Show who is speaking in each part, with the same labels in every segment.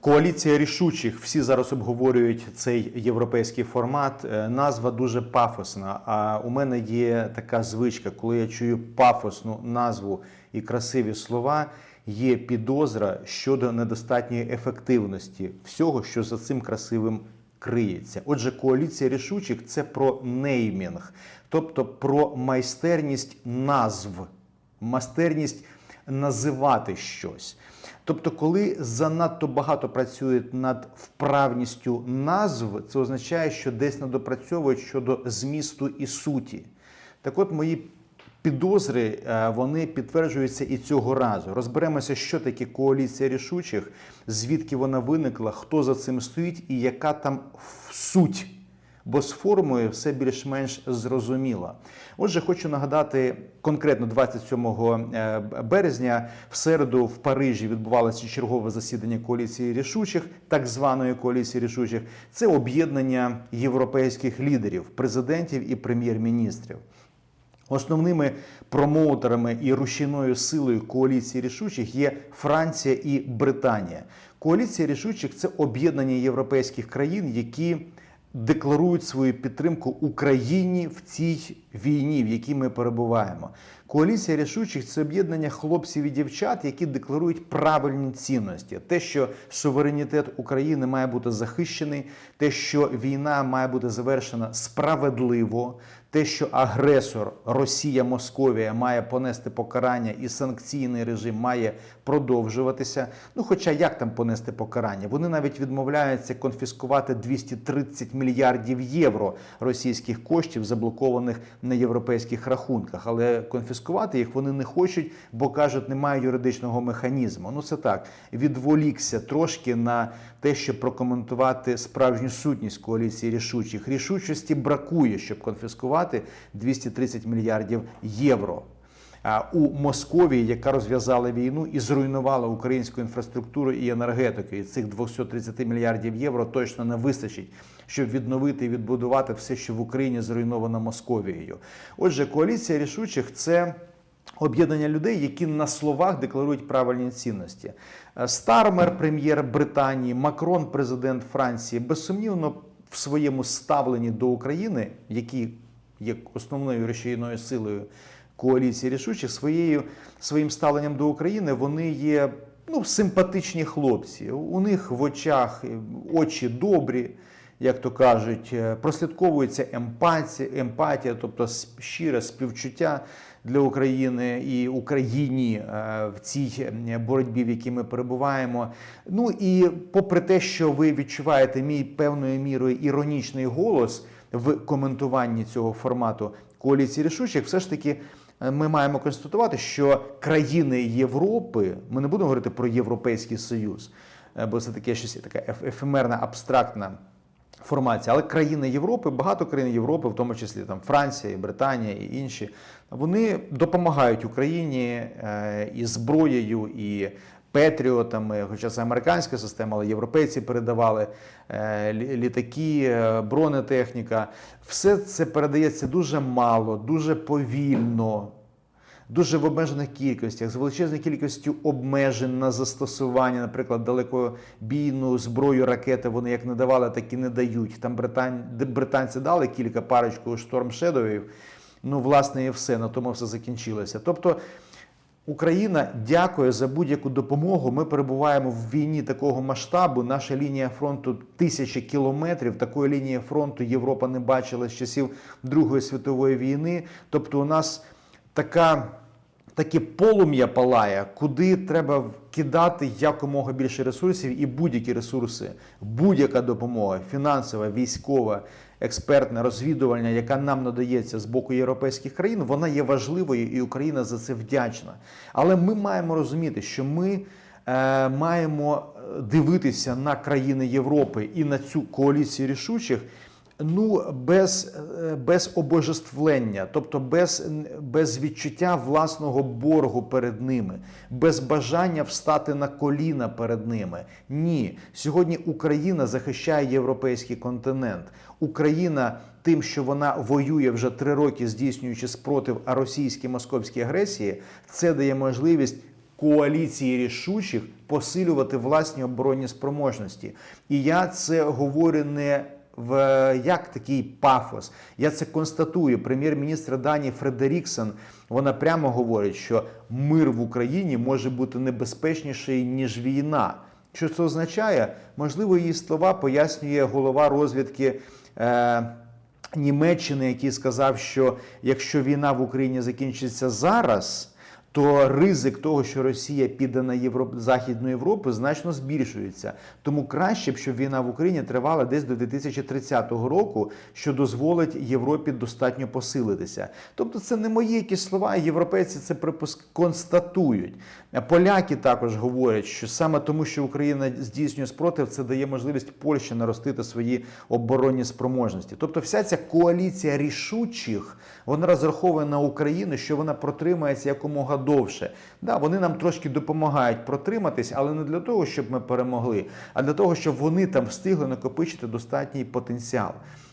Speaker 1: Коаліція рішучих. Всі зараз обговорюють цей європейський формат. Е, Назва дуже пафосна. А у мене є така звичка, коли я чую пафосну назву і красиві слова. Є підозра щодо недостатньої ефективності всього, що за цим красивим криється. Отже, коаліція рішучих це про неймінг, тобто про майстерність назв, майстерність називати щось. Тобто, коли занадто багато працюють над вправністю назв, це означає, що десь недопрацьовують щодо змісту і суті. Так от мої підозри е, вони підтверджуються і цього разу. Розберемося, що таке коаліція рішучих, звідки вона виникла, хто за цим стоїть і яка там суть. Бо з формою все більш-менш зрозуміло. Отже, хочу нагадати конкретно 27 е, березня в середу в Парижі відбувалося чергове засідання коаліції рішучих, так званої коаліції рішучих. Це об'єднання європейських лідерів, президентів і прем'єр-міністрів. Основними промоутерами і рушійною силою коаліції рішучих є Франція і Британія. Коаліція рішучих це об'єднання європейських країн, які декларують свою підтримку Україні в цій війні, в якій ми перебуваємо. Коаліція рішучих це об'єднання хлопців і дівчат, які декларують правильні цінності. Те, що суверенітет України має бути захищений, те, що війна має бути завершена справедливо, те, що агресор Росія, Московія має понести покарання і санкційний режим має продовжуватися. Ну, хоча як там понести покарання? Вони навіть відмовляються конфіскувати 230 мільярдів євро російських коштів, заблокованих на європейських рахунках. Але конфіскувати їх вони не хочуть, бо кажуть, немає юридичного механізму. Ну це так відволікся трошки на те, щоб прокоментувати справжню сутність коаліції рішучих. Рішучості бракує, щоб конфіскувати 230 мільярдів євро. У Московії, яка розв'язала війну і зруйнувала українську інфраструктуру і енергетику, і цих 230 мільярдів євро точно не вистачить, щоб відновити і відбудувати все, що в Україні зруйновано Московією. Отже, коаліція рішучих це. Об'єднання людей, які на словах декларують правильні цінності. Е, Стармер, прем'єр Британії, Макрон, президент Франції, безсумнівно в своєму ставленні до України, які є основною рушійною силою коаліції рішучих, своєю своїм ставленням до України вони є ну, симпатичні хлопці. У них в очах е, очі добрі. Як то кажуть, е, прослідковується емпатія, емпатія, тобто щире співчуття для України і Україні е, в цій боротьбі, в якій ми перебуваємо. Ну і попри те, що ви відчуваєте мій певною мірою іронічний голос в коментуванні цього формату коаліції рішучих, все ж таки. е, Ми маємо констатувати, що країни Європи, ми не будемо говорити про Європейський Союз, е, бо це таке щось така еф- ефемерна, абстрактна формація. Але країни Європи, багато країн Європи, в тому числі там Франція, і Британія і інші, вони допомагають Україні е, і зброєю, і петріотами, хоча це американська система, але європейці передавали е, літаки, е, бронетехніка. Все це передається дуже мало, дуже повільно. Дуже в обмежених кількостях, з величезною кількістю обмежень на застосування, наприклад, далекобійну зброю ракети вони як не давали, так і не дають. Там британ... британці дали кілька парочку шторм Шедовів. Ну, власне, і все. На тому все закінчилося. Тобто Україна дякує за будь-яку допомогу. Ми перебуваємо в війні такого масштабу. Наша лінія фронту тисячі кілометрів. Такої лінії фронту Європа не бачила з часів Другої світової війни. Тобто, у нас така. Таке полум'я палає, куди треба кидати якомога більше ресурсів і будь-які ресурси, будь-яка допомога, фінансова, військова, експертна, розвідувальна, яка нам надається з боку європейських країн, вона є важливою, і Україна за це вдячна. Але ми маємо розуміти, що ми е, маємо дивитися на країни Європи і на цю коаліцію рішучих. Ну, без, е, без обожествлення, тобто без, без відчуття власного боргу перед ними, без бажання встати на коліна перед ними. Ні, сьогодні Україна захищає європейський континент. Україна тим, що вона воює вже три роки, здійснюючи спротив російській московській агресії, це дає можливість коаліції рішучих посилювати власні оборонні спроможності. І я це говорю не в як такий пафос. Я це констатую. Прем'єр-міністр Данії Фредеріксон вона прямо говорить, що мир в Україні може бути небезпечніший ніж війна. Що це означає? Можливо, її слова пояснює голова розвідки. Е, Німеччини, який сказав, що якщо війна в Україні закінчиться зараз, то ризик того, що Росія піде на Європ... Західну Європу, значно збільшується. Тому краще б, щоб війна в Україні тривала десь до 2030 року, що дозволить Європі достатньо посилитися. Тобто, це не мої якісь слова. Європейці це припуск констатують. Поляки також говорять, що саме тому, що Україна здійснює спротив, це дає можливість Польщі наростити свої оборонні спроможності. Тобто, вся ця коаліція рішучих вона розраховує на Україну, що вона протримається якомога довше. Да, вони нам трошки допомагають протриматись, але не для того, щоб ми перемогли, а для того, щоб вони там встигли накопичити достатній потенціал.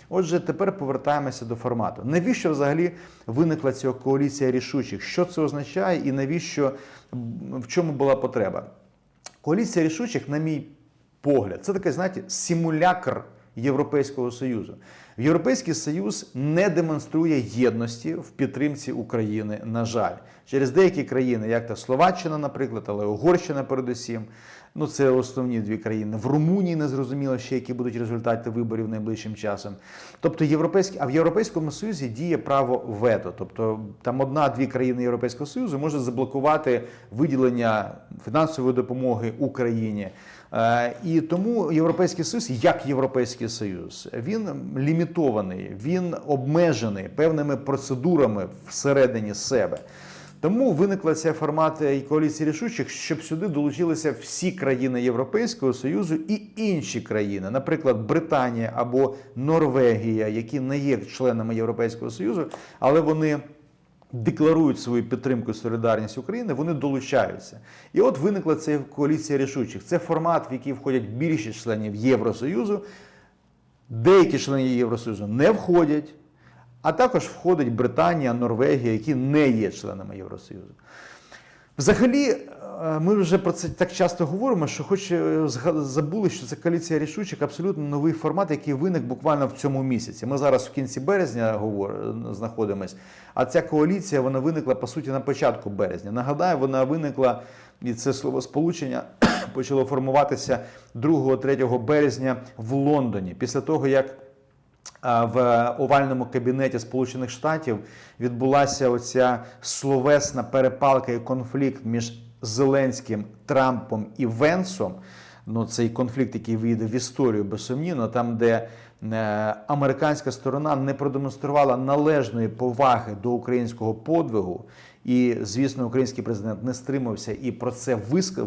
Speaker 1: Отже, тепер повертаємося до формату. Навіщо взагалі виникла ця коаліція рішучих? Що це означає і навіщо в чому була потреба? Коаліція рішучих, на мій погляд, це такий, знаєте, симулякр Європейського Союзу. Європейський Союз не демонструє єдності в підтримці України. На жаль, через деякі країни, як та Словаччина, наприклад, але Угорщина, передусім. Ну, це основні дві країни. В Румунії не зрозуміло ще, які будуть результати виборів найближчим часом. Тобто, європейські, а в Європейському Союзі діє право вето. Тобто там одна-дві країни Європейського Союзу можуть заблокувати виділення фінансової допомоги Україні. Е, І тому Європейський Союз, як Європейський Союз, він лімітований, він обмежений певними процедурами всередині себе. Тому виникла ця формат і коаліції рішучих, щоб сюди долучилися всі країни Європейського Союзу і інші країни, наприклад, Британія або Норвегія, які не є членами Європейського Союзу, але вони. Декларують свою підтримку і солідарність України, вони долучаються. І от виникла ця коаліція рішучих. Це формат, в який входять більшість членів Євросоюзу. Деякі члени Євросоюзу не входять, а також входить Британія, Норвегія, які не є членами Євросоюзу. Взагалі, ми вже про це так часто говоримо, що хоч е, забули, що це коаліція рішучих абсолютно новий формат, який виник буквально в цьому місяці. Ми зараз в кінці березня знаходимось, а ця коаліція вона виникла по суті на початку березня. Нагадаю, вона виникла, і це словосполучення почало формуватися 2-3 березня в Лондоні, після того як. В овальному кабінеті Сполучених Штатів відбулася оця словесна перепалка і конфлікт між Зеленським, Трампом і Венсом. Ну, цей конфлікт, який вийде в історію безсумнівно, там, де е, американська сторона не продемонструвала належної поваги до українського подвигу, і, звісно, український президент не стримався і про це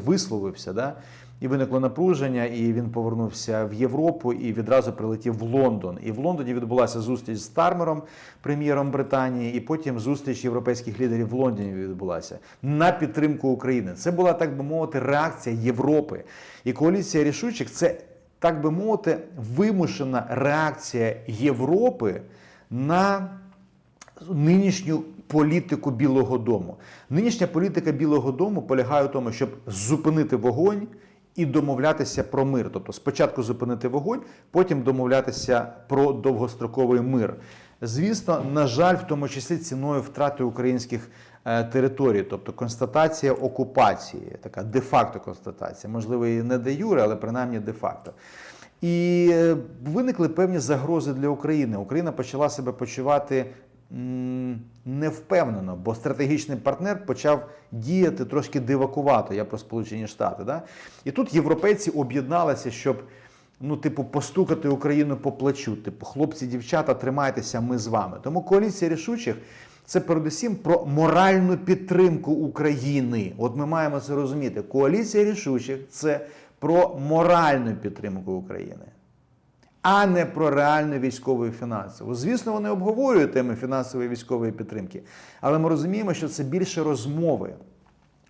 Speaker 1: висловився. Да? І виникло напруження, і він повернувся в Європу і відразу прилетів в Лондон. І в Лондоні відбулася зустріч з Стармером, прем'єром Британії, і потім зустріч європейських лідерів в Лондоні відбулася на підтримку України. Це була так би мовити реакція Європи. І коаліція рішучих це так би мовити вимушена реакція Європи на нинішню політику Білого Дому. Нинішня політика Білого Дому полягає в тому, щоб зупинити вогонь і домовлятися про мир. Тобто спочатку зупинити вогонь, потім домовлятися про довгостроковий мир. Звісно, на жаль, в тому числі ціною втрати українських е, територій, тобто констатація окупації, така де-факто констатація, можливо, і не де юре, але принаймні де-факто. І е, виникли певні загрози для України. Україна почала себе почувати м, невпевнено, бо стратегічний партнер почав діяти трошки дивакувато. Я про Сполучені Штати. Да? І тут європейці об'єдналися, щоб ну, типу, постукати Україну по плечу. Типу, хлопці, дівчата, тримайтеся, ми з вами. Тому коаліція рішучих. Це передусім про моральну підтримку України. От ми маємо це розуміти. Коаліція рішучих це про моральну підтримку України, а не про реальну військову і фінансову. Звісно, вони обговорюють теми фінансової військової підтримки, але ми розуміємо, що це більше розмови.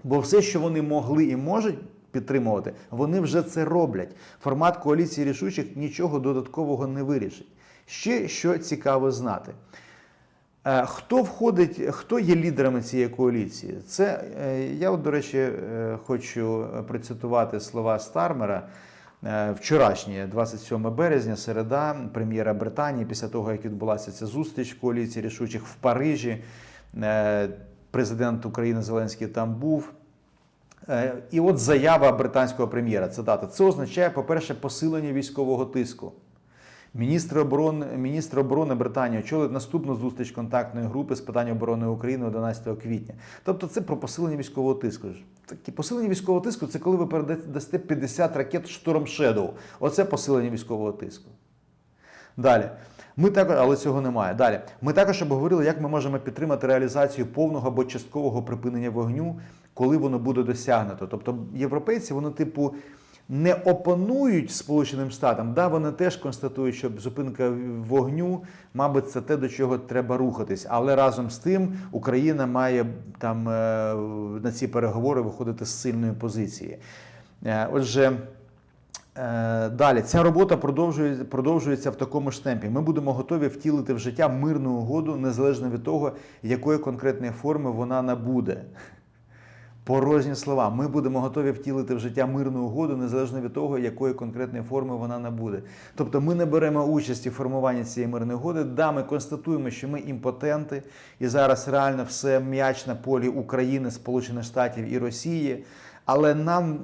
Speaker 1: Бо все, що вони могли і можуть підтримувати, вони вже це роблять. Формат коаліції рішучих нічого додаткового не вирішить. Ще що цікаво знати. Е, Хто входить, хто є лідерами цієї коаліції? Це е, я, от, до речі, е, хочу процитувати слова Стармера. Е, Вчорашнє, 27 березня, середа, прем'єра Британії, після того, як відбулася ця зустріч коаліції рішучих в Парижі, е, президент України Зеленський там був. Е, І от заява британського прем'єра. Цитата. Це означає, по-перше, посилення військового тиску. Міністр оборони, міністр оборони Британії очолить наступну зустріч контактної групи з питань оборони України 11 квітня. Тобто це про посилення військового тиску. Такі посилення військового тиску це коли ви передасте 50 ракет Storm Shadow. Оце посилення військового тиску. Далі. Ми також, але цього немає. Далі. Ми також обговорили, як ми можемо підтримати реалізацію повного або часткового припинення вогню, коли воно буде досягнуто. Тобто європейці, вони, типу, не опонують Сполученим Штатам, да, вони теж констатують, що зупинка вогню, мабуть, це те, до чого треба рухатись. Але разом з тим Україна має там е, на ці переговори виходити з сильної позиції. Е, Отже. Е, Далі ця робота продовжує, продовжується в такому ж темпі. Ми будемо готові втілити в життя мирну угоду, незалежно від того, якої конкретної форми вона набуде. Порожні слова. Ми будемо готові втілити в життя мирну угоду, незалежно від того, якої конкретної форми вона набуде. Тобто ми не беремо участі в формуванні цієї мирної угоди. Да, ми констатуємо, що ми імпотенти, і зараз реально все м'яч на полі України, Сполучених Штатів і Росії. Але нам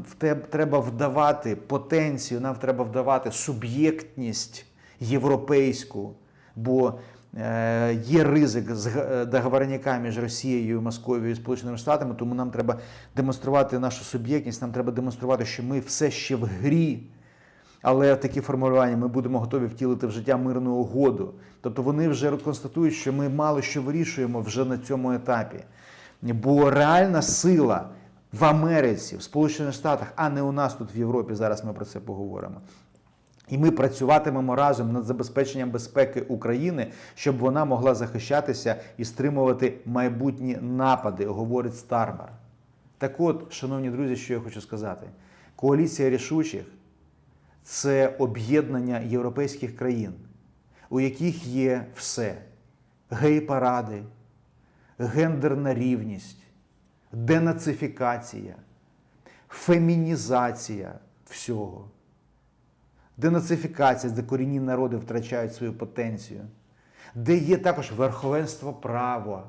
Speaker 1: треба вдавати потенцію, нам треба вдавати суб'єктність європейську, бо є ризик з е, договорняка між Росією, Московією і Сполученими Штатами, тому нам треба демонструвати нашу суб'єктність, нам треба демонструвати, що ми все ще в грі. Але такі формулювання ми будемо готові втілити в життя мирну угоду. Тобто вони вже констатують, що ми мало що вирішуємо вже на цьому етапі. Бо реальна сила в Америці, в Сполучених Штатах, а не у нас тут в Європі. Зараз ми про це поговоримо. І ми працюватимемо разом над забезпеченням безпеки України, щоб вона могла захищатися і стримувати майбутні напади, говорить Стармер. Так от, шановні друзі, що я хочу сказати: коаліція рішучих це об'єднання європейських країн, у яких є все: гей-паради, гендерна рівність, денацифікація, фемінізація всього. Денацифікація, де корінні народи втрачають свою потенцію, де є також верховенство права,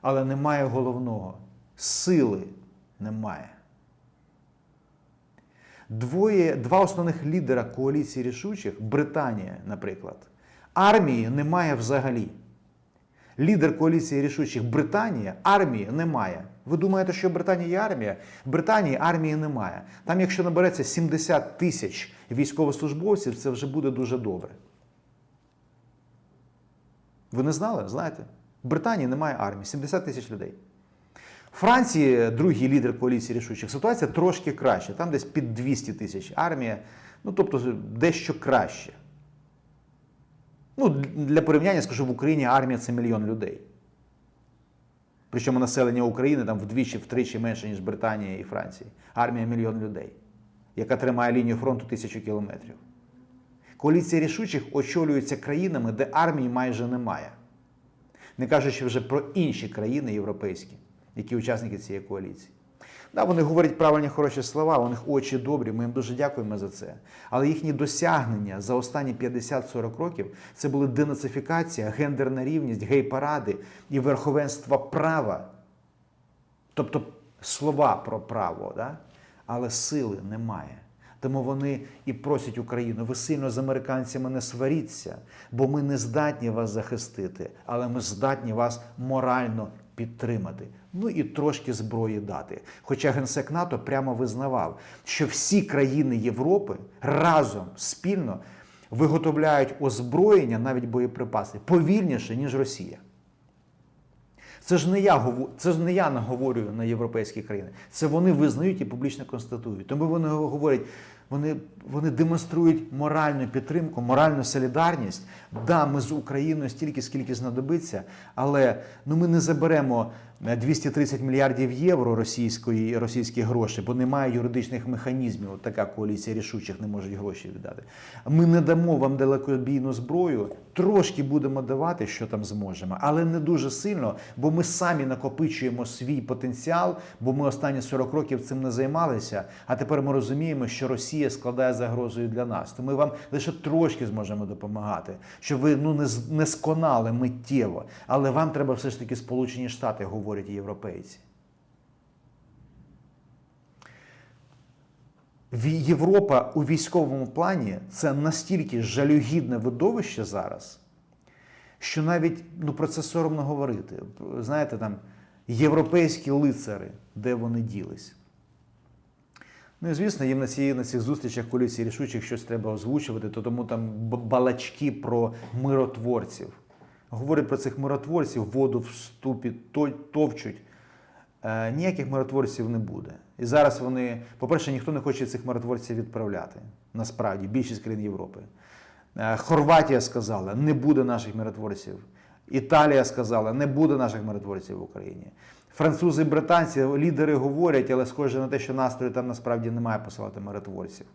Speaker 1: але немає головного сили немає. Двоє, два основних лідера коаліції рішучих, Британія, наприклад, армії немає взагалі. Лідер коаліції рішучих Британія, армії немає. Ви думаєте, що в Британії є армія? В Британії армії немає. Там, якщо набереться 70 тисяч військовослужбовців, це вже буде дуже добре. Ви не знали? Знаєте? В Британії немає армії, 70 тисяч людей. В Франції, другий лідер коаліції рішучих, ситуація трошки краще. Там десь під 200 тисяч армія, ну тобто дещо краще. Ну, для порівняння скажу, в Україні армія це мільйон людей. Причому населення України там вдвічі, втричі менше, ніж Британія і Франції. Армія мільйон людей, яка тримає лінію фронту тисячу кілометрів. Коаліція рішучих очолюється країнами, де армії майже немає. Не кажучи вже про інші країни європейські, які учасники цієї коаліції. Да, вони говорять правильні хороші слова, у них очі добрі, ми їм дуже дякуємо за це. Але їхні досягнення за останні 50-40 років це були денацифікація, гендерна рівність, гей-паради і верховенство права. Тобто слова про право, да? але сили немає. Тому вони і просять Україну, ви сильно з американцями не сваріться, бо ми не здатні вас захистити, але ми здатні вас морально підтримати. Ну і трошки зброї дати. Хоча генсек НАТО прямо визнавав, що всі країни Європи разом спільно виготовляють озброєння, навіть боєприпаси, повільніше, ніж Росія. Це ж не я це ж не я наговорюю на європейські країни. Це вони визнають і публічно констатують. Тому вони говорять: Вони, вони демонструють моральну підтримку, моральну солідарність. Да, ми з Україною стільки, скільки знадобиться, але ну, ми не заберемо е, 230 мільярдів євро російської, російських грошей, бо немає юридичних механізмів. Така коаліція рішучих не може гроші віддати. Ми не дамо вам далекобійну зброю, трошки будемо давати, що там зможемо, але не дуже сильно, бо ми самі накопичуємо свій потенціал, бо ми останні 40 років цим не займалися. А тепер ми розуміємо, що Росія складає загрозою для нас. То ми вам лише трошки зможемо допомагати, щоб ви ну не не сконали миттєво. Але вам треба все ж таки Сполучені Штати, говорять європейці. Європа у військовому плані це настільки жалюгідне видовище зараз, що навіть ну, про це соромно говорити. Знаєте, там європейські лицари, де вони ділись. Ну і звісно, їм на, ці, на цих зустрічах коаліції рішучих щось треба озвучувати, то тому там балачки про миротворців. Говорять про цих миротворців, воду в ступі то- товчуть. Е, ніяких миротворців не буде. І зараз вони, по-перше, ніхто не хоче цих миротворців відправляти. Насправді, більшість країн Європи. Е, Хорватія сказала, не буде наших миротворців. Італія сказала, не буде наших миротворців в Україні. Французи, британці, лідери говорять, але схоже на те, що настрою там насправді немає посилати миротворців.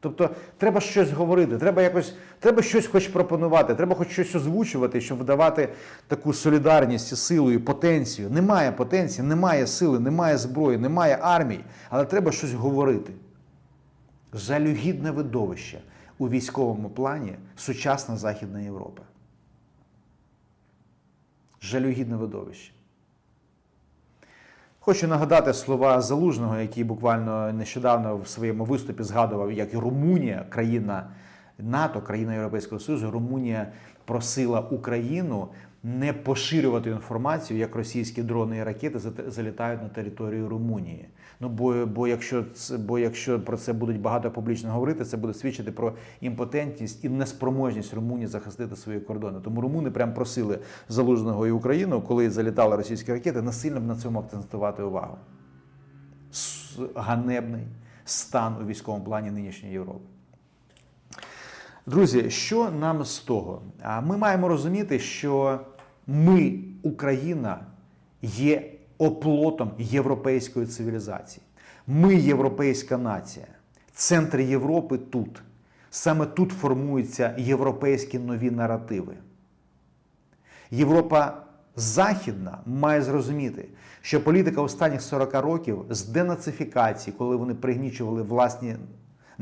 Speaker 1: Тобто треба щось говорити, треба якось, треба щось хоч пропонувати, треба хоч щось озвучувати, щоб вдавати таку солідарність, і силу і потенцію. Немає потенції, немає сили, немає зброї, немає армії, але треба щось говорити. Жалюгідне видовище у військовому плані сучасна Західна Європа. Жалюгідне видовище. Хочу нагадати слова Залужного, який буквально нещодавно в своєму виступі згадував, як Румунія, країна НАТО, країна Європейського Союзу, Румунія просила Україну не поширювати інформацію, як російські дрони і ракети залітають на територію Румунії. Ну бо, бо, якщо бо якщо про це будуть багато публічно говорити, це буде свідчити про імпотентність і неспроможність Румунії захистити свої кордони. Тому румуни прям просили залужного і Україну, коли залітали російські ракети, насильно б на цьому акцентувати увагу. Ганебний стан у військовому плані нинішньої Європи. Друзі, що нам з того? Ми маємо розуміти, що ми, Україна, є оплотом європейської цивілізації. Ми європейська нація. Центр Європи тут. Саме тут формуються європейські нові наративи. Європа Західна має зрозуміти, що політика останніх 40 років з денацифікації, коли вони пригнічували власні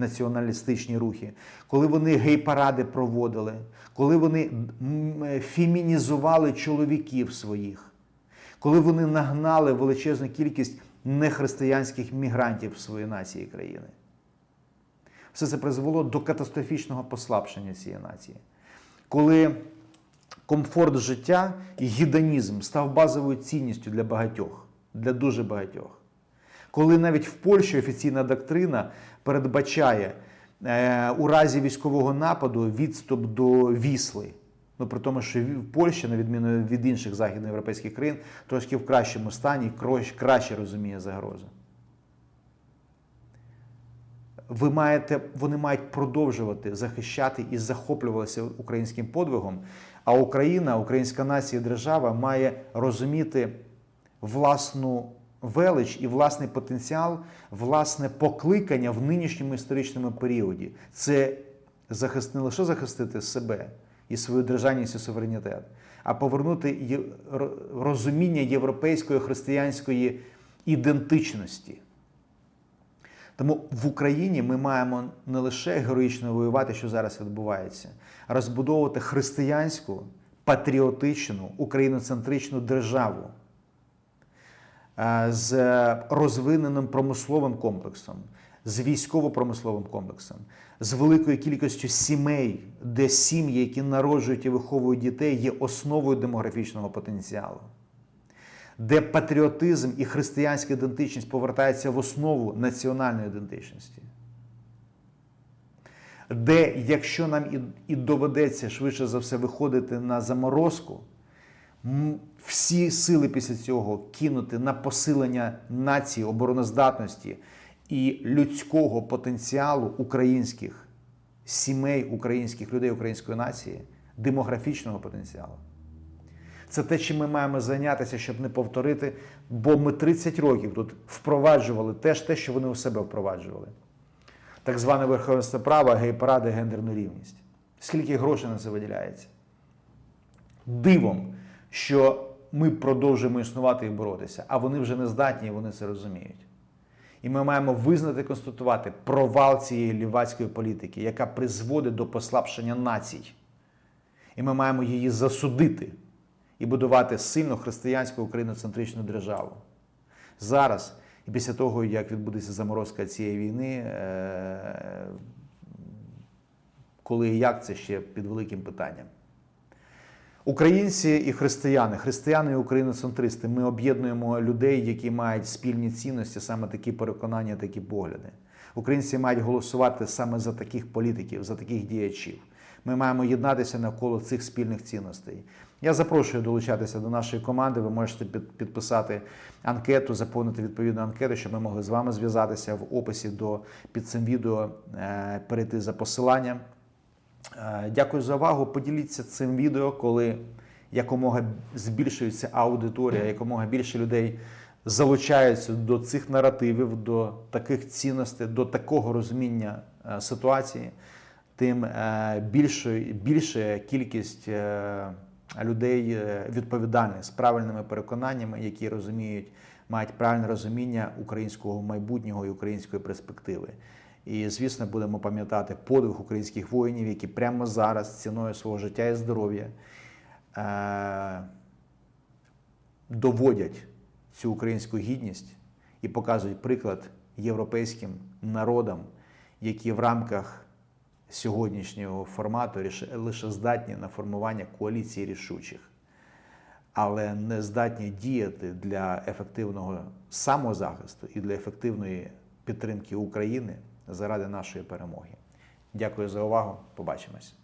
Speaker 1: націоналістичні рухи, коли вони гей-паради проводили, коли вони е, фемінізували чоловіків своїх, коли вони нагнали величезну кількість нехристиянських мігрантів в свої нації країни. Все це призвело до катастрофічного послабшення цієї нації. Коли комфорт життя і гідонізм став базовою цінністю для багатьох, для дуже багатьох. Коли навіть в Польщі офіційна доктрина передбачає е, у разі військового нападу відступ до Вісли. Ну, при тому, що в Польща, на відміну від інших західноєвропейських країн, трошки в кращому стані, краще розуміє загрозу. Ви маєте, вони мають продовжувати захищати і захоплюватися українським подвигом. А Україна, українська нація і держава має розуміти власну велич і власний потенціал, власне покликання в нинішньому історичному періоді. Це захист, не лише захистити себе і свою державність і суверенітет, а повернути розуміння європейської християнської ідентичності. Тому в Україні ми маємо не лише героїчно воювати, що зараз відбувається, а розбудовувати християнську, патріотичну, україноцентричну державу з розвиненим промисловим комплексом, з військово-промисловим комплексом, з великою кількістю сімей, де сім'ї, які народжують і виховують дітей, є основою демографічного потенціалу де патріотизм і християнська ідентичність повертаються в основу національної ідентичності. Де, якщо нам і, доведеться швидше за все виходити на заморозку, всі сили після цього кинути на посилення нації, обороноздатності і людського потенціалу українських сімей, українських людей, української нації, демографічного потенціалу. Це те, чим ми маємо зайнятися, щоб не повторити, бо ми 30 років тут впроваджували теж те, що вони у себе впроваджували. Так зване верховенство права, гей-паради, гендерну рівність. Скільки грошей на це виділяється? Дивом, що ми продовжуємо існувати і боротися, а вони вже не здатні, і вони це розуміють. І ми маємо визнати, констатувати провал цієї лівацької політики, яка призводить до послабшення націй. І ми маємо її засудити і будувати сильну християнську україноцентричну державу. Зараз, і після того, як відбудеться заморозка цієї війни, е, коли і як це ще під великим питанням. Українці і християни, християни і україноцентристи, ми об'єднуємо людей, які мають спільні цінності, саме такі переконання, такі погляди. Українці мають голосувати саме за таких політиків, за таких діячів. Ми маємо єднатися навколо цих спільних цінностей. Я запрошую долучатися до нашої команди. Ви можете підписати анкету, заповнити відповідну анкету, щоб ми могли з вами зв'язатися в описі до під цим відео, е, перейти за посиланням. Е, Дякую за увагу. Поділіться цим відео, коли якомога збільшується аудиторія, якомога більше людей залучаються до цих наративів, до таких цінностей, до такого розуміння е, ситуації, тим е, більше, більше кількість людей відповідальних з правильними переконаннями, які розуміють, мають правильне розуміння українського майбутнього і української перспективи. І, звісно, будемо пам'ятати подвиг українських воїнів, які прямо зараз ціною свого життя і здоров'я е- доводять цю українську гідність і показують приклад європейським народам, які в рамках сьогоднішнього формату лише здатні на формування коаліції рішучих, але не здатні діяти для ефективного самозахисту і для ефективної підтримки України заради нашої перемоги. Дякую за увагу. Побачимось.